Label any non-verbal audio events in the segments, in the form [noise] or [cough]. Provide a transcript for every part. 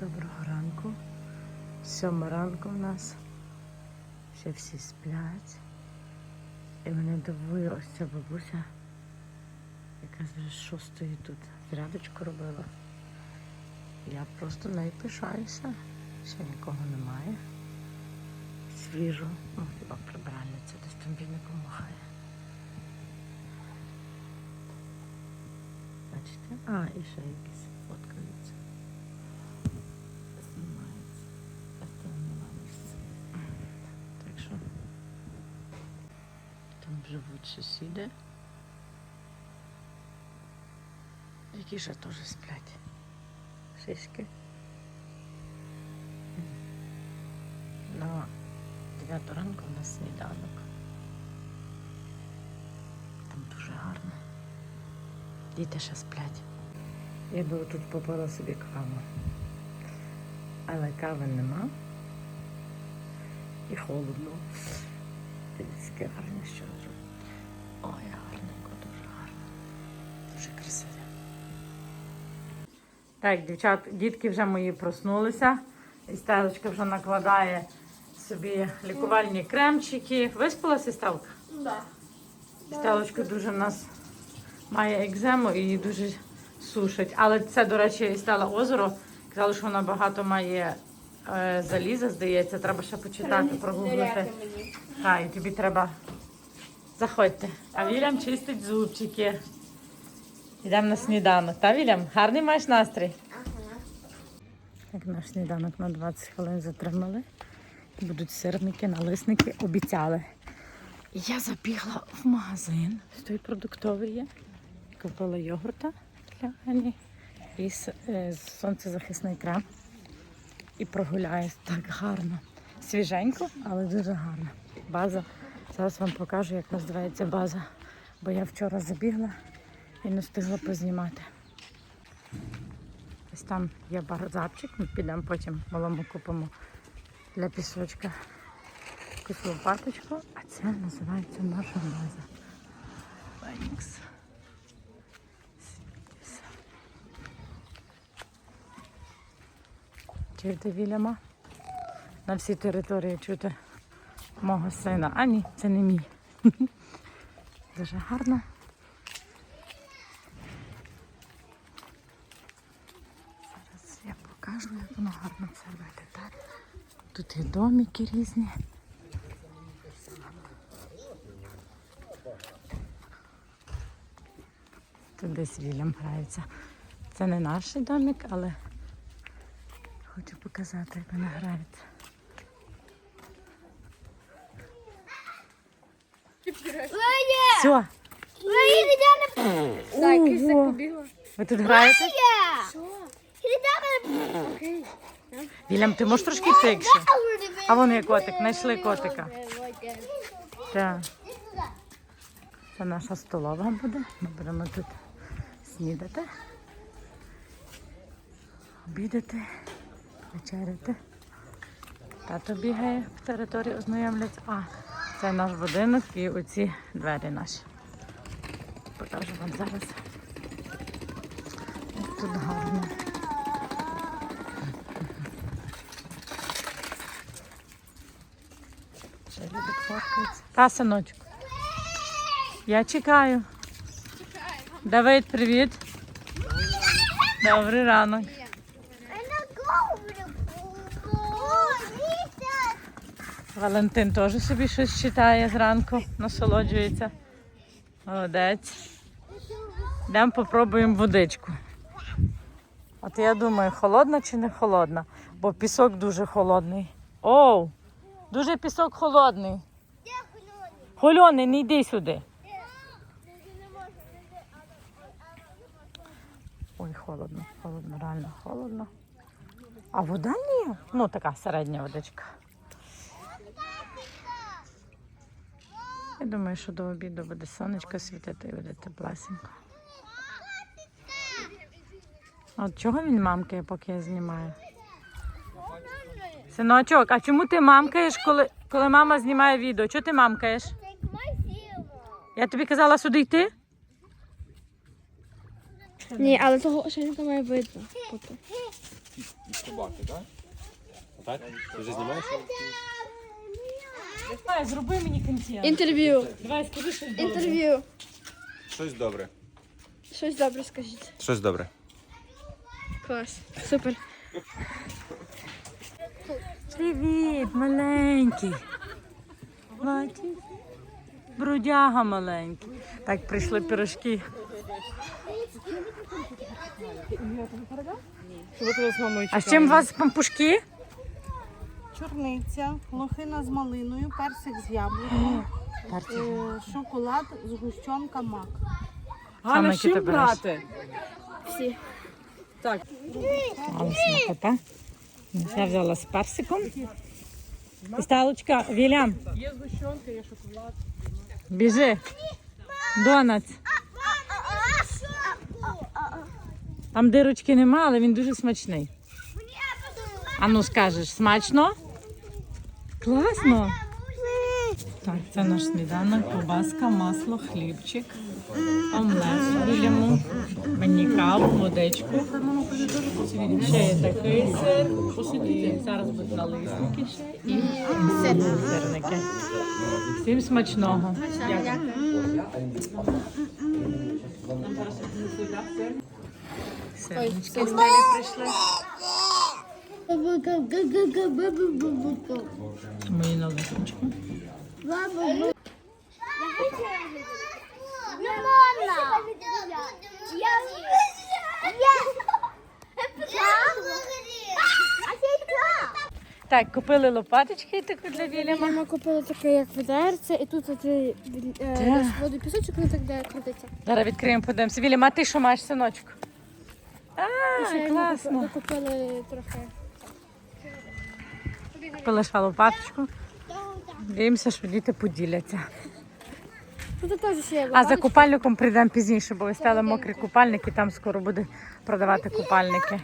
Доброго ранку. Сьома ранку в нас. Ще всі сплять. І мене ця бабуся, яка вже шостої тут зарядочку робила. Я просто нею пишаюся. Ще нікого немає. Свіжо. Ну, хіба прибиральниця десь там віником махає. Бачите? А, і ще якісь фоткаються. Живуть сусіди. Які ще теж сплять. Шишки. На 9 ранку у нас сніданок. Там дуже гарно. Діти ще сплять. Я би тут попила собі каву. Але кави нема. І холодно. Яке гарне що зробить. Ой, гарненько, дуже гарно. Дуже красиве. Так, дівчат, дітки вже мої проснулися. І Стелочка вже накладає собі лікувальні кремчики. Виспалася Стелка? Да. Стелочка дуже в нас має екзему і її дуже сушить. Але це, до речі, Стела озеро. Казали, що вона багато має е, заліза, здається. Треба ще почитати, прогуглити. Так, і тобі треба. Заходьте. А Вільям чистить зубчики. Йдемо на сніданок. Та, Вільям? Гарний маєш настрій? Ага. Так, наш сніданок на 20 хвилин затримали. Будуть сирники, налисники, обіцяли. Я забігла в магазин, той продуктовий є. Купила йогурта для Ані і е, сонцезахисний крем. І прогуляюсь так гарно. Свіженько, але дуже гарно. База. Зараз вам покажу, як називається база. Бо я вчора забігла і не встигла познімати. Ось там є базарчик, ми підемо потім малому купимо для пісочка якусь лопаточку, а це називається наша база. Фенікс. Чуєте Вільяма? На всій території чути мого сина. А ні, це не мій. [laughs] Дуже гарно. Зараз покажу, як воно гарно все виглядає. Тут і домики різні. Тут десь Вільям грається. Це не наш домик, але хочу показати, як вона грається. Все. Ого. Ви тут граєте? Що? Вільям, ти можеш трошки тикше? А вон є котик, знайшли котика. Так. Це наша столова буде. Ми будемо тут снідати, обідати, вечеряти. Тато бігає в території, ознайомляться. А, це наш будинок і оці двері наші. Покажу вам зараз. Тут гарно. Ще люди фоткаються. Та, синочку. Я чекаю. Давид, привіт. Добрий ранок. Валентин теж собі щось читає зранку, насолоджується. Молодець. Йдемо попробуємо водичку. От я думаю, холодна чи не холодна, бо пісок дуже холодний. Оу, дуже пісок холодний. Хольоний, не йди сюди. Ой, холодно, холодно, реально холодно. А вода ні. Ну, така середня водичка. Я думаю, що до обіду буде сонечко світити і буде теплесенько. От чого він мамкає, поки я знімаю? Синочок, а чому ти мамкаєш, коли, коли мама знімає відео? Чого ти мамкаєш? Я тобі казала сюди йти? Ні, але того ще не має видно. Собаки, так? Так? Ти вже знімаєш? Давай, зроби мені контент. Інтерв'ю. Давай, скажи щось добре. Інтерв'ю. Щось добре. Щось добре скажіть. Щось добре. Клас. Супер. Привіт, маленький. Бачиш? Брудяга маленький. Так, прийшли пирожки. А з чим у вас пампушки? Чорниця, лохина з малиною, персик з яблуком, е, шоколад, згущенка, мак. Ганна, з чим брати? Всі. Але смакота. Я взяла з персиком. Сталочка, Вілям. Є згущенка, є шоколад. Біжи. Донат. Там дирочки нема, але він дуже смачний. А ну скажеш, смачно? Класно. Так, це наш сніданок, ковбаска, масло, хлібчик, омлет біляму, мені каву, водичку. Ще є такий сир. І зараз будуть налисники ще і сирники. Всім смачного. Сирнички з Нелі прийшли. Мої налиснички. Так, купили лопаточки таку для Вільяма. Мама купила таке, як ведерце, і тут ти е, воду пісочок, ну так де крутиться. Зараз відкриємо, подивимося. Вільям, а ти що маєш, синочку? І ще А, класно. купи- купили трохи. Купили ще лопаточку. Дивимося, що діти поділяться. Тут теж є А за купальником прийдемо пізніше, бо виставили мокрі купальники, там скоро буде продавати купальники.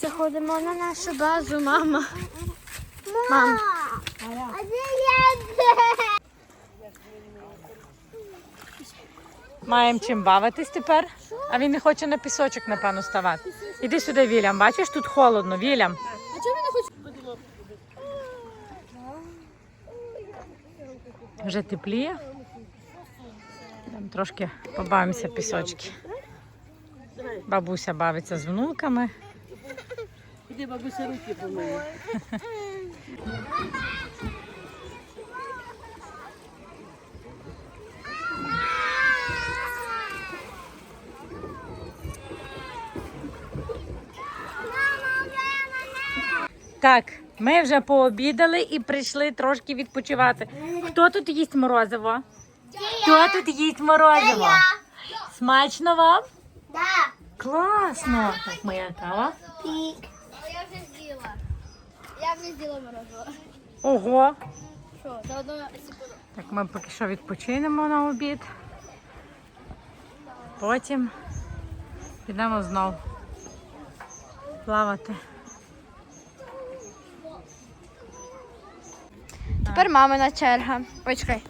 Заходимо на нашу базу, мама. Мам. Маємо чим бавитись тепер, а він не хоче на пісочок, напевно, ставати. Іди сюди, Вілям. Бачиш, тут холодно, Вілям. А чому не хочеш? Вже тепліє. Там трошки побавимося пісочки. Бабуся бавиться з внуками. Іди, бабуся, руки помиє. Так, ми вже пообідали і прийшли трошки відпочивати. Хто тут їсть морозиво? Хто тут їсть морозиво? Смачно вам? Да. Класно! Так, моя кава. Я вже з'їла. Я вже з'їла морозиво. Ого! Що, секунду. Так, ми поки що відпочинемо на обід. Потім підемо знов плавати. Тепер мамина черга. Ой, чекай.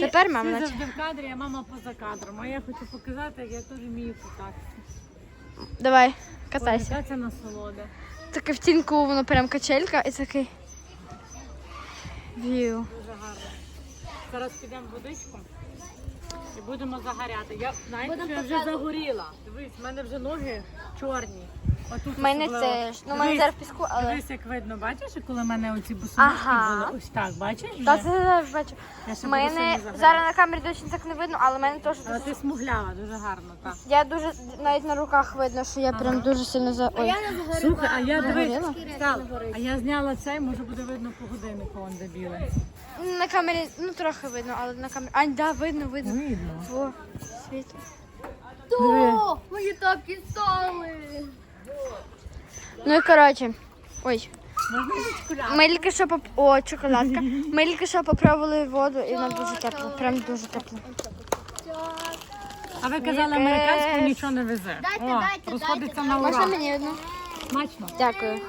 Тепер мама Всі завжди в кадрі, а мама поза кадром. А я хочу показати, як я теж вмію кататися. Давай, катайся. Яка це насолода. Таке в тіньку воно прям качелька і такий. В'ю. Дуже гарно. Зараз підемо в водичку і будемо загоряти. Я знаєте, що я вже загоріла. Дивись, в мене вже ноги чорні. Отут У мене особливо. теж. Ну, мене Дивись, зараз в піску, але. Дивись, як видно, бачиш, коли в мене оці бусиночки Ага. були ось так, бачиш? Та вже? це я бачу. Я ще У мене зараз на камері точно так не видно, але в мене теж Але дуже. ти смуглява, дуже гарно, так. Я дуже навіть на руках видно, що я прям дуже сильно за. Ой. Слухай, а я дивись, а я зняла цей, може буде видно по годиннику, он де біле. На камері, ну трохи видно, але на камері. А, да, видно, видно. Видно. Во, світло. Мої тапки стали. Ну і коротше. Ой. Ми тільки що поп... О, чоколадка. Ми тільки що попробували воду і вона дуже тепла. Прям дуже тепла. А ви казали, американську нічого не везе. Дайте, О, дайте, розходиться дайте, на Можна мені одну? Смачно. Дякую.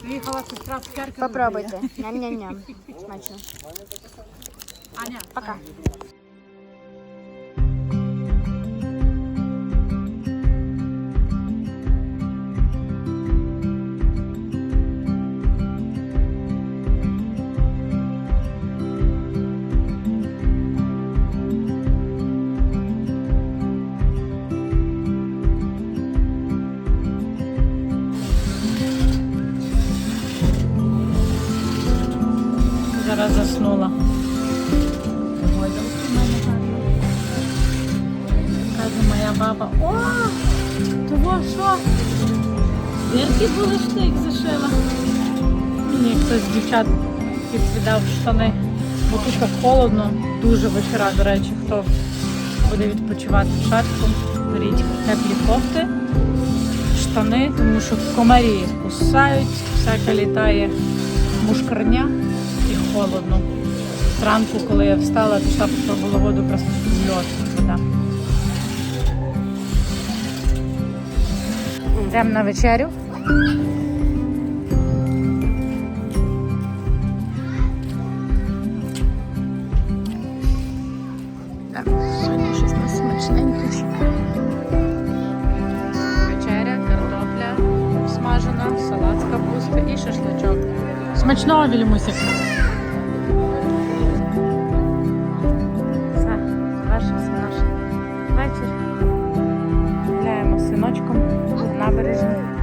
Приїхала сестра в церкву. Попробуйте. Ням-ням-ням. Смачно. Аня, Пока. Зараз заснула. Каже моя баба, о, того що? Дірки були їх зашила. Мені хтось з дівчат відвідав штани. Бо тут холодно, дуже вечора, до речі, хто буде відпочивати в шатку, беріть теплі кофти, штани, тому що комарі кусають, всяка літає мушкарня холодно. Зранку, коли я встала, пішла попробувала воду, просто в вода. Йдемо на вечерю. Так, сьогодні щось на смачненьке. Вечеря, картопля смажена, салат з капусти і шашличок. Смачного вільмусик. Синочком на набережні.